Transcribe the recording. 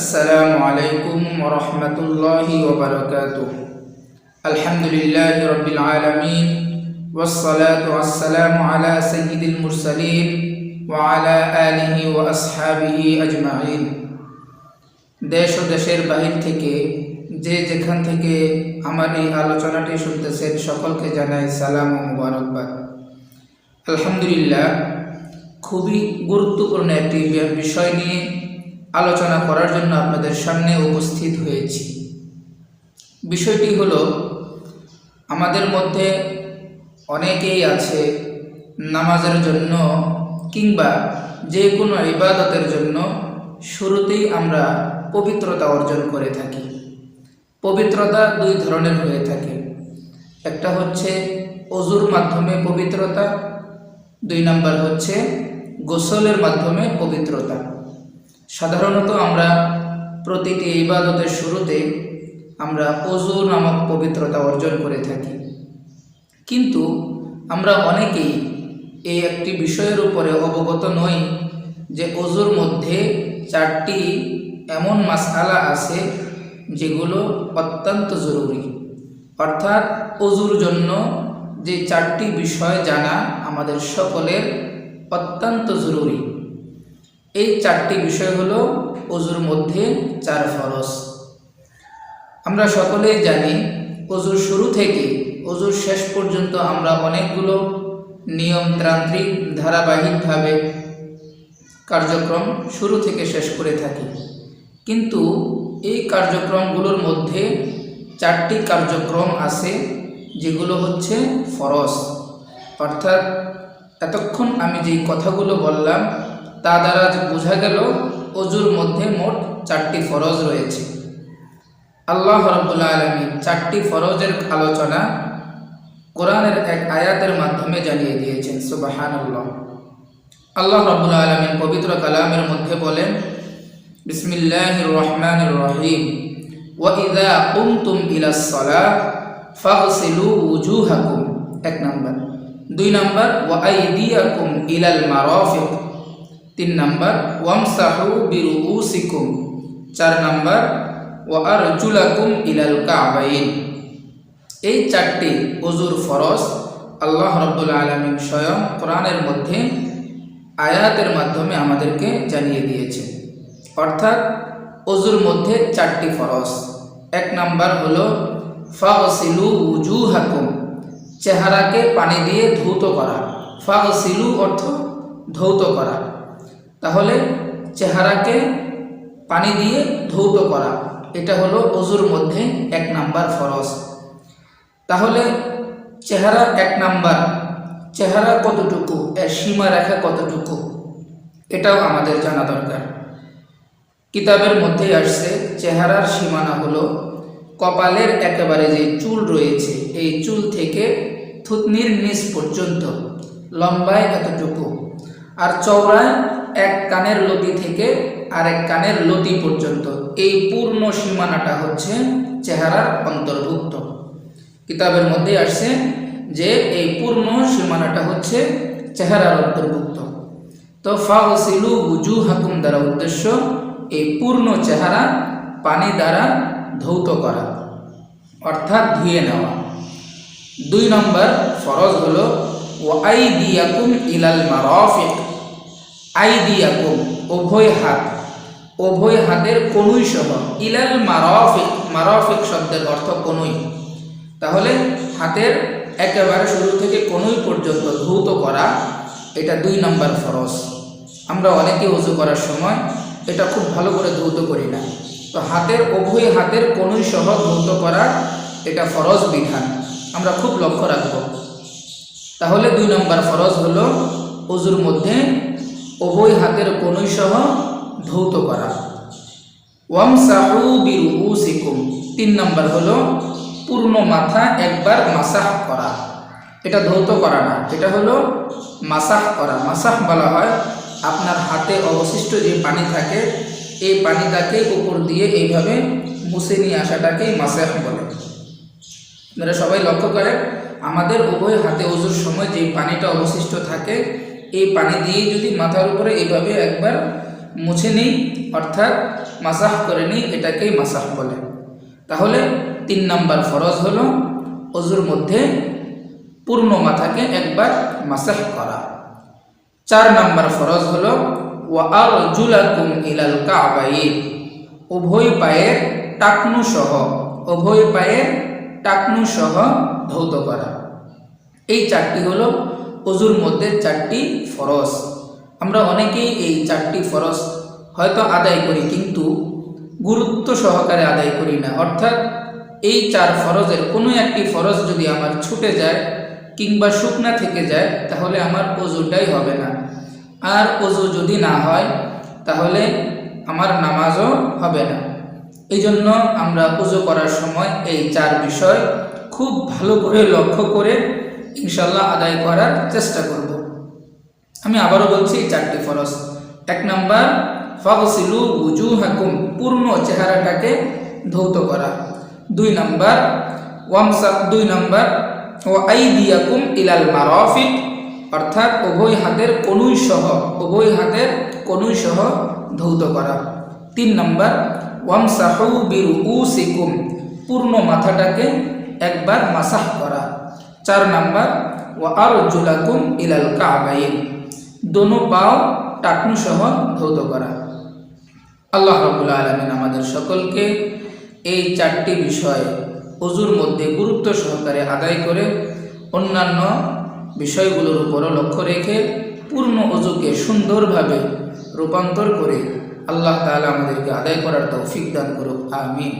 السلام عليكم ورحمة الله وبركاته الحمد لله رب العالمين والصلاة والسلام على سيد المرسلين وعلى آله وأصحابه أجمعين দেশ ও দেশের বাহির থেকে যে যেখান থেকে আমার এই আলোচনাটি শুনতেছেন সকলকে জানাই সালাম ও মুবারকবাদ আলহামদুলিল্লাহ খুবই গুরুত্বপূর্ণ একটি বি- বিষয় নিয়ে আলোচনা করার জন্য আপনাদের সামনে উপস্থিত হয়েছি। বিষয়টি হলো, আমাদের মধ্যে অনেকেই আছে নামাজের জন্য কিংবা যে কোনো ইবাদতের জন্য শুরুতেই আমরা পবিত্রতা অর্জন করে থাকি। পবিত্রতা দুই ধরনের হয়ে থাকে। একটা হচ্ছে অজুর মাধ্যমে পবিত্রতা, দুই নাম্বার হচ্ছে গোসলের মাধ্যমে পবিত্রতা। সাধারণত আমরা প্রতিটি ইবাদতের শুরুতে আমরা অজু নামক পবিত্রতা অর্জন করে থাকি। কিন্তু আমরা অনেকেই এই একটি বিষয়ের উপরে অবগত নই যে অজুর মধ্যে চারটি এমন মাসআলা আছে যেগুলো অত্যন্ত জরুরি। অর্থাৎ অজুর জন্য যে চারটি বিষয় জানা আমাদের সকলের অত্যন্ত জরুরি। এই চারটি বিষয় হলো অজুর মধ্যে চার ফরজ আমরা সকলেই জানি অজুর শুরু থেকে অজুর শেষ পর্যন্ত আমরা অনেকগুলো নিয়মতান্ত্রিক ধারাবাহিকভাবে কার্যক্রম শুরু থেকে শেষ করে থাকি। কিন্তু এই কার্যক্রমগুলোর মধ্যে চারটি কার্যক্রম আছে, যেগুলো হচ্ছে ফরজ অর্থাৎ এতক্ষণ আমি যেই কথাগুলো বললাম তা দ্বারা বোঝা গেল অজুর মধ্যে মোট চারটি ফরজ রয়েছে। আল্লাহ রব্বুল্লা আলমী চারটি ফরজের আলোচনা কোরআনের এক আয়াতের মাধ্যমে জানিয়ে দিয়েছেন সুবাহান আল্লাহ রব্বুল আলমিন পবিত্র কালামের মধ্যে বলেন বিসমিল্লাহ রহমান রহিম। ওয়াইদা কুমতুম ইলাস সালাহ ফাগসিলু উজুহাকুম। এক নাম্বার। দুই নাম্বার ওয়াইদিয়াকুম ইলাল মারাফিক। তিন নাম্বার, ওয়ামসাহু বিরুউসিকুম। চার নম্বর নাম্বার ওয়ারজুলাকুম ইলাল কাবাইন। এই চারটি অজুর ফরজ, আল্লাহ রব্বুল আলমিন স্বয়ং কোরআনের মধ্যে আয়াতের মাধ্যমে আমাদেরকে জানিয়ে দিয়েছে অর্থাৎ অজুর মধ্যে চারটি ফরজ। এক নাম্বার হলো, ফাগসিলু উজু হাকুম চেহারাকে পানি দিয়ে ধৌত করা। ফাগসিলু অর্থ ধৌত করা। তাহলে চেহারাকে পানি দিয়ে ধৌত করা। এটা হলো অজুর মধ্যে এক নাম্বার ফরজ। তাহলে চেহারা এক নাম্বার, চেহারা কতটুকু, এর সীমা রেখা কতটুকু, এটাও আমাদের জানা দরকার। কিতাবের মধ্যে আসছে, চেহারার সীমানা হলো কপালের একেবারে যে চুল রয়েছে, এই চুল থেকে থুতনির নিচ পর্যন্ত, লম্বায় এতটুকু। আর চওড়ায় এক কানের লতি থেকে আরেক কানের লতি পর্যন্ত। এই পূর্ণ সীমানাটা হচ্ছে চেহারার অন্তর্ভুক্ত। কিতাবের মধ্যে আসছে যে এই পূর্ণ সীমানাটা হচ্ছে চেহারার অন্তর্ভুক্ত। তো ফাগসিলু উজু হাকুম দ্বারা উদ্দেশ্য এই পূর্ণ চেহারা পানি দ্বারা ধৌত করা, অর্থাৎ ধুয়ে নেওয়া। দুই নম্বর ফরজ হলো ও আই দিয়াকুম ইলাল মারফিক। আই দিয়াকুম উভয় হাত। উভয় হাতের কনুই সহ। ইলাল মারফিক মারফিক শব্দের অর্থ কনুই। তাহলে হাতের একেবারে শুরু থেকে কনুই পর্যন্ত ধৌত করা, এটা দুই নম্বর ফরজ। আমরা অনেকে উজু করার সময় এটা খুব ভালো করে ধৌত করি না। তো হাতের, উভয় হাতের কনুই সহ ধৌত করা, এটা ফরজ বিধান। আমরা খুব লক্ষ্য রাখব। তাহলে দুই নম্বর ফরজ হলো অজুর মধ্যে উভয় হাতের কনুই সহ ধৌত করা। ওয়ামসাহু বিরুউসিকুম। তিন নম্বর হলো পূর্ণ মাথা একবার মাসাহ করা। এটা ধৌত করা না, এটা হলো মাসাহ করা। মাসাহ বলা হয় আপনার হাতে অবশিষ্ট যে পানি থাকে, এই পানিটাকে উপর দিয়ে এইভাবে মুছে নিয়ে আসাটাকেই মাসাহ বলে। আপনারা সবাই লক্ষ্য করেন, আমাদের উভয় হাতে ওজুর সময় যে পানিটা অবশিষ্ট থাকে এই পানি দিয়ে যদি মাথার উপরে এইভাবে একবার মুছে নিই, অর্থাৎ মাসাহ করে নিই, এটাকেই মাসাহ বলে। তাহলে তিন নাম্বার ফরজ হলো অজুর মধ্যে পূর্ণ মাথাকে একবার মাসাহ করা। চার নাম্বার ফরজ হলো উভয় পায়ের টাকনু সহ, উভয় পায়ের টাকনু সহ ধৌত করা। এই চারটি হলো অজুর মধ্যে চারটি ফরজ আমরা অনেকেই এই চারটি ফরজ হয়তো আদায় করি, কিন্তু গুরুত্ব সহকারে আদায় করি না। অর্থাৎ এই চার ফরজের কোনো একটি ফরজ যদি আমার ছুটে যায় কিংবা শুকনা থেকে যায়, তাহলে আমার অজুটাই হবে না। আর অজু যদি না হয়, তাহলে আমার নামাজও হবে না। এই জন্য আমরা পুজো করার সময় এই চার বিষয় খুব ভালো করে লক্ষ্য করে ইনশাল্লাহ আদায় করার চেষ্টা করব। আমি আবারও বলছি চারটি ফরজ। এক নাম্বার, ফাগসিলু উজু হাকুম পূর্ণ চেহারাটাকে ধৌত করা। দুই নাম্বার, ওয়ামসা, দুই নাম্বার ও আই দিয়াকুম ইলাল মারফিক, অর্থাৎ উভয় হাতের কনুই সহ, উভয় হাতের কনুই সহ ধৌত করা। তিন নম্বর, ওয়ামসাহু বিরু সিকুম পূর্ণ মাথাটাকে একবার মাসাহ করা। চার নাম্বার ও আর জুলাকুম ইলাল কাবাইন। দোনো পাও টাকনু সহ ধৌত করা। আল্লাহ রাবুল আলমিন আমাদের সকলকে এই চারটি বিষয় অজুর মধ্যে গুরুত্ব সহকারে আদায় করে অন্যান্য বিষয়গুলোর উপরও লক্ষ্য রেখে পূর্ণ অজুকে সুন্দরভাবে রূপান্তর করে আল্লাহ তাআলা আমাদেরকে আদায় করার তৌফিক দান করুক, আমিন।